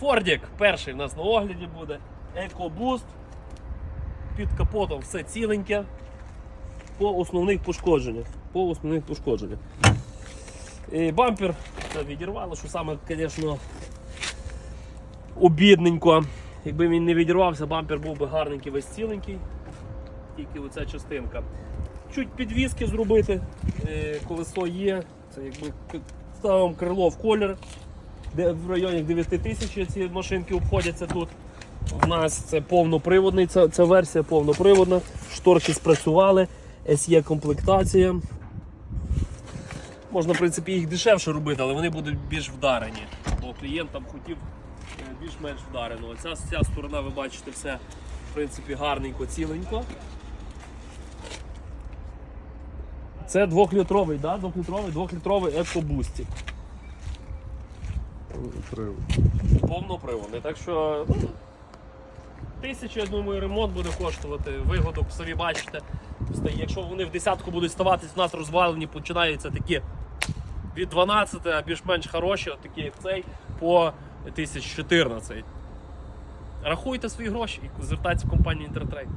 Фордік перший в нас на огляді буде. EcoBoost. Під капотом все ціленьке. По основних пошкодженнях. По основних пошкодженнях. І бампер це відірвало, що саме, звісно, обідненько. Якби він не відірвався, бампер був би гарненький, весь ціленький. Тільки оця частинка. Чуть підвіски зробити, е, колесо є. Це якби ставимо крило в колір, в районі 9 тисяч ці машинки обходяться тут. У нас це повноприводний, ця, ця версія повноприводна. Шторки спрацювали, SE комплектація. Можна, в принципі, їх дешевше робити, але вони будуть більш вдарені. Бо клієнт там хотів е, більш-менш вдарено. Ця, ця сторона, ви бачите, все в принципі гарненько, ціленько. Це двохлітровий, да? двохлітровий, двохлітровий екобусті. Повноприводний. Так що ну, тисячу, я думаю, ремонт буде коштувати. Вигоду самі бачите. Якщо вони в десятку будуть ставатись, у нас розвалені починаються такі від 12, а більш-менш хороші, от такі як цей, по 1014. Рахуйте свої гроші і звертайтеся в компанію Інтертрейд.